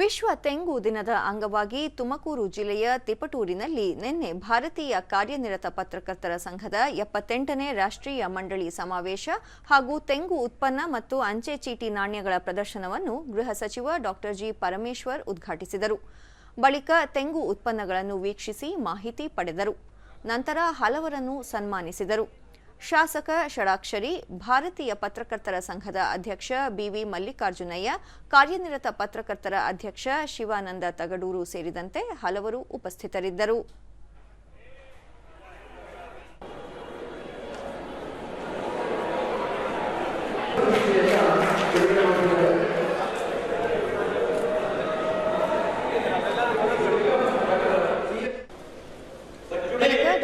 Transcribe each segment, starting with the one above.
ವಿಶ್ವ ತೆಂಗು ದಿನದ ಅಂಗವಾಗಿ ತುಮಕೂರು ಜಿಲ್ಲೆಯ ತಿಪಟೂರಿನಲ್ಲಿ ನಿನ್ನೆ ಭಾರತೀಯ ಕಾರ್ಯನಿರತ ಪತ್ರಕರ್ತರ ಸಂಘದ ಎಪ್ಪತ್ತೆಂಟನೇ ರಾಷ್ಟ್ರೀಯ ಮಂಡಳಿ ಸಮಾವೇಶ ಹಾಗೂ ತೆಂಗು ಉತ್ಪನ್ನ ಮತ್ತು ಅಂಚೆ ಚೀಟಿ ನಾಣ್ಯಗಳ ಪ್ರದರ್ಶನವನ್ನು ಗೃಹ ಸಚಿವ ಡಾಕ್ಟರ್ ಜಿ ಪರಮೇಶ್ವರ್ ಉದ್ಘಾಟಿಸಿದರು. ಬಳಿಕ ತೆಂಗು ಉತ್ಪನ್ನಗಳನ್ನು ವೀಕ್ಷಿಸಿ ಮಾಹಿತಿ ಪಡೆದರು. ನಂತರ ಹಲವರನ್ನು ಸನ್ಮಾನಿಸಿದರು. ಶಾಸಕ ಷಡಾಕ್ಷರಿ, ಭಾರತೀಯ ಪತ್ರಕರ್ತರ ಸಂಘದ ಅಧ್ಯಕ್ಷ ಬಿವಿ ಮಲ್ಲಿಕಾರ್ಜುನಯ್ಯ, ಕಾರ್ಯನಿರತ ಪತ್ರಕರ್ತರ ಅಧ್ಯಕ್ಷ ಶಿವಾನಂದ ತಗಡೂರು ಸೇರಿದಂತೆ ಹಲವರು ಉಪಸ್ಥಿತರಿದ್ದರು.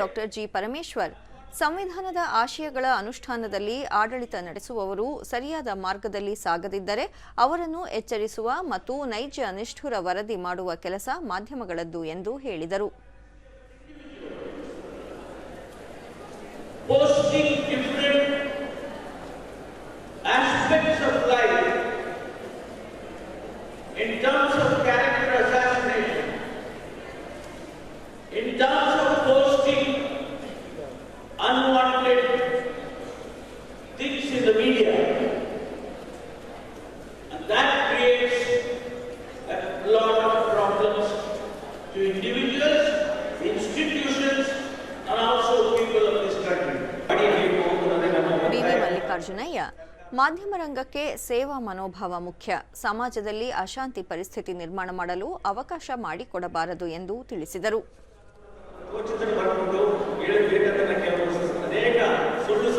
ಡಾಕ್ಟರ್ ಜಿ ಪರಮೇಶ್ವರ್ ಸಂವಿಧಾನದ ಆಶಯಗಳ ಅನುಷ್ಠಾನದಲ್ಲಿ ಆಡಳಿತ ನಡೆಸುವವರು ಸರಿಯಾದ ಮಾರ್ಗದಲ್ಲಿ ಸಾಗದಿದ್ದರೆ ಅವರನ್ನು ಎಚ್ಚರಿಸುವ ಮತ್ತು ನೈಜ ನಿಷ್ಠುರ ವರದಿ ಮಾಡುವ ಕೆಲಸ ಮಾಧ್ಯಮಗಳದ್ದು ಎಂದು ಹೇಳಿದರು. ಮಲ್ಲಿಕಾರ್ಜುನಯ್ಯ ಮಾಧ್ಯಮ ರಂಗಕ್ಕೆ ಸೇವಾ ಮನೋಭಾವ ಮುಖ್ಯ. ಸಮಾಜದಲ್ಲಿ ಅಶಾಂತಿ ಪರಿಸ್ಥಿತಿ ನಿರ್ಮಾಣ ಮಾಡಲು ಅವಕಾಶ ಮಾಡಿಕೊಡಬಾರದು ಎಂದು ತಿಳಿಸಿದರು. ಸುಳ್ಳು